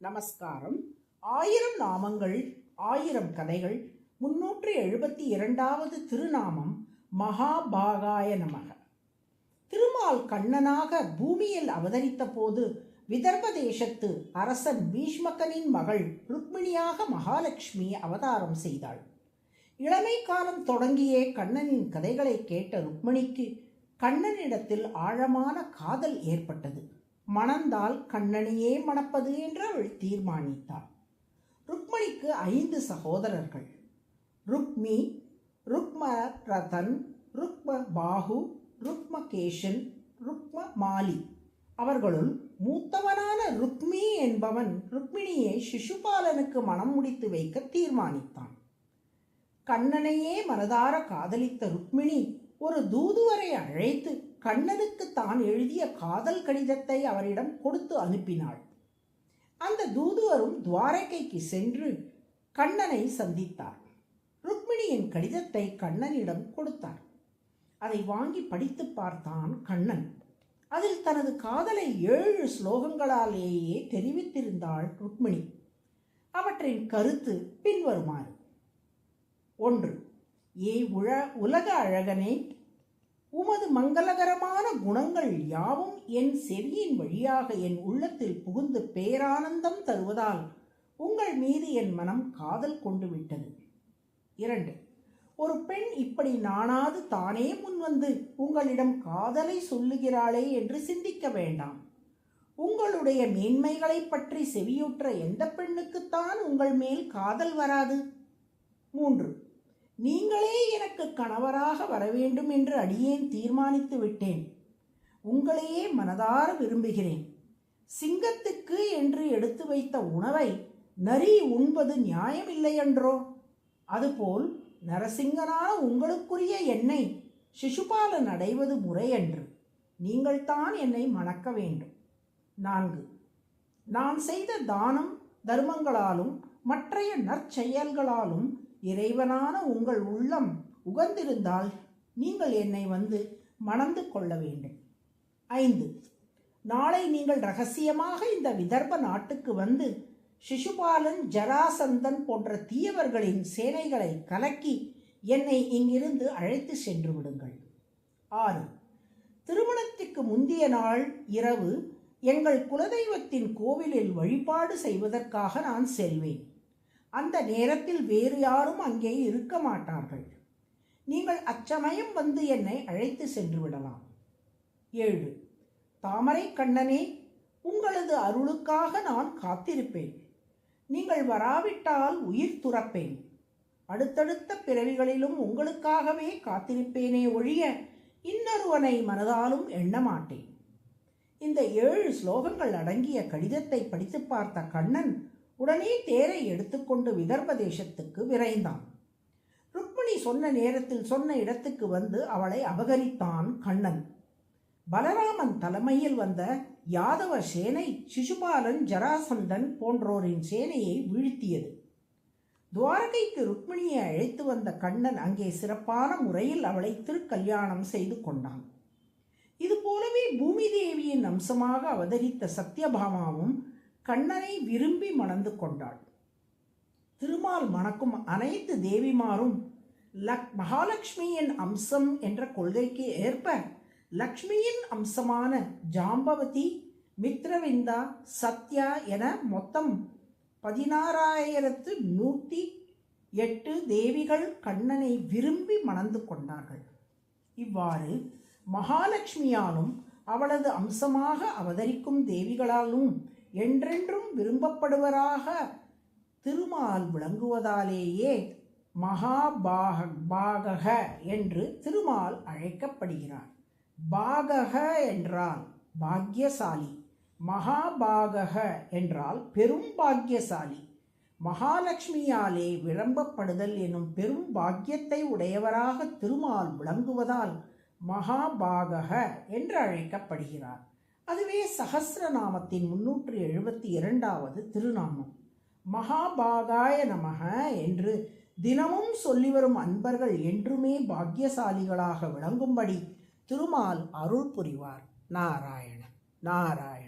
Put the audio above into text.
நமஸ்காரம். ஆயிரம் நாமங்கள் ஆயிரம் கதைகள் முன்னூற்றி எழுபத்தி இரண்டாவது திருநாமம் மகாபாகாய நமக. திருமால் கண்ணனாக பூமியில் அவதரித்த போது விதர்ப தேசத்து அரசன் பீஷ்மகனின் மகள் ருக்மிணியாக மகாலட்சுமி அவதாரம் செய்தாள். இளமை காலம் தொடங்கியே கண்ணனின் கதைகளை கேட்ட ருக்மிணிக்கு கண்ணனிடத்தில் ஆழமான காதல் ஏற்பட்டது. மணந்தால் கண்ணனையே மணப்பது என்று அவள் தீர்மானித்தாள். ருக்மணிக்கு ஐந்து சகோதரர்கள். ருக்மி ருக்ம ரதன் ருக்ம பாகு ருக்மகேஷன் ருக்ம மாலி அவர்களுள் மூத்தவனான ருக்மி என்பவன் ருக்மிணியை சிசுபாலனுக்கு மனம் முடித்து வைக்க தீர்மானித்தான். கண்ணனையே மனதார காதலித்த ருக்மிணி ஒரு தூதுவரை அழைத்து கண்ணனுக்கு தான் எழுதிய காதல் கடிதத்தை அவரிடம் கொடுத்து அனுப்பினாள். அந்த தூதுவரும் துவாரகைக்கு சென்று கண்ணனை சந்தித்தார். ருக்மிணியின் கடிதத்தை கண்ணனிடம் கொடுத்தார். அதை வாங்கி படித்து பார்த்தான் கண்ணன். அதில் தனது காதலை ஏழு ஸ்லோகங்களாலேயே தெரிவித்திருந்தாள் ருக்மிணி. அவற்றின் கருத்து பின்வருமாறு. ஒன்று ஏ உழ உலக அழகனே உமது மங்களகரமான குணங்கள் யாவும் என் செவியின் வழியாக என் உள்ளத்தில் புகுந்து பேரானந்தம் தருவதால் உங்கள் மீது என் மனம் காதல் கொண்டு விட்டது. இரண்டு ஒரு பெண் இப்படி நாணாது தானே முன்வந்து உங்களிடம் காதலை சொல்லுகிறாளே என்று சிந்திக்க வேண்டாம். உங்களுடைய மேன்மைகளைப் பற்றி செவியுற்ற எந்த பெண்ணுக்குத்தான் உங்கள் மேல் காதல் வராது? மூன்று நீங்களே எனக்கு கணவராக வர வேண்டும் என்று அடியேன் தீர்மானித்து விட்டேன். உங்களையே மனதார விரும்புகிறேன். சிங்கத்துக்கு என்று எடுத்து வைத்த உணவை நரி உண்பது நியாயமில்லை என்றோ அதுபோல் நரசிங்கனான உங்களுக்குரிய என்னை சிசுபாலன் அடைவது முறையன்று. நீங்கள்தான் என்னை மணக்க வேண்டும். நான்கு. நான் செய்த தானம் தர்மங்களாலும் மற்றைய நற்செயல்களாலும் இறைவனான உங்கள் உள்ளம் உகந்திருந்தால் நீங்கள் என்னை வந்து மணந்து கொள்ள வேண்டும். ஐந்து நாளை நீங்கள் ரகசியமாக இந்த விதர்ப நாட்டுக்கு வந்து சிசுபாலன் ஜராசந்தன் போன்ற தீயவர்களின் சேனைகளை கலக்கி என்னை இங்கிருந்து அழைத்து சென்று விடுங்கள். ஆறு திருமணத்திற்கு முந்திய நாள் இரவு எங்கள் குலதெய்வத்தின் கோவிலில் வழிபாடு செய்வதற்காக நான் செல்வேன். அந்த நேரத்தில் வேறு யாரும் அங்கே இருக்க மாட்டார்கள். நீங்கள் அச்சமயம் வந்து என்னை அழைத்து சென்று விடலாம் ஏழு. தாமரை கண்ணனே உங்களது அருளுக்காக நான் காத்திருப்பேன். நீங்கள் வராவிட்டால் உயிர் துறப்பேன். அடுத்தடுத்த பிறவிகளிலும் உங்களுக்காகவே காத்திருப்பேனே ஒழிய இன்னொருவனை மனதாலும் எண்ணமாட்டேன் இந்த ஏழு ஸ்லோகங்கள் அடங்கிய கடிதத்தை படித்து பார்த்த கண்ணன் உடனே தேரை எடுத்துக்கொண்டு விதர்ப தேசத்துக்கு விரைந்தான். ருக்மிணி சொன்ன நேரத்தில் சொன்ன இடத்துக்கு வந்து அவளை அபகரித்தான் கண்ணன். பலராமன் தலைமையில் வந்த யாதவ சேனை சிசுபாலன் ஜராசந்தன் போன்றோரின் சேனையை வீழ்த்தியது. துவாரகைக்கு ருக்மிணியை அழைத்து வந்த கண்ணன் அங்கே சிறப்பான முறையில் அவளை திருக்கல்யாணம் செய்து கொண்டான். இது போலவே பூமி தேவியின் அம்சமாக அவதரித்த சத்யபாமாவும் கண்ணனை விரும்பி மணந்து கொண்டாள். திருமால் மணக்கும் அனைத்து தேவிமாரும் லக் மகாலட்சுமியின் அம்சம் என்ற கொள்கைக்கு ஏற்ப லக்ஷ்மியின் அம்சமான ஜாம்பவதி மித்ரவிந்தா சத்யா என மொத்தம் பதினாறாயிரத்து நூற்றி எட்டு தேவிகள் கண்ணனை விரும்பி மணந்து கொண்டார்கள். இவ்வாறு மகாலட்சுமியாலும் அவளது அம்சமாக அவதரிக்கும் தேவிகளாலும் என்றென்றும் விரும்பப்படுவராக திருமால் விளங்குவதாலேயே மகாபாக பாகக என்று திருமால் அழைக்கப்படுகிறார். பாகக என்றால் பாக்யசாலி மகாபாகக என்றால் பெரும் பாக்கியசாலி மகாலட்சுமியாலே விளம்பப்படுதல் எனும் பெரும் பாக்கியத்தை உடையவராக திருமால் விளங்குவதால் மகாபாகக என்று அழைக்கப்படுகிறார். அதுவே சகசிரநாமத்தின் முன்னூற்றி எழுபத்தி இரண்டாவது திருநாமம். மகாபாகாய நமக என்று தினமும் சொல்லி வரும் அன்பர்கள் என்றுமே பாக்கியசாலிகளாக விளங்கும்படி திருமால் அருள் புரிவார். நாராயண நாராயண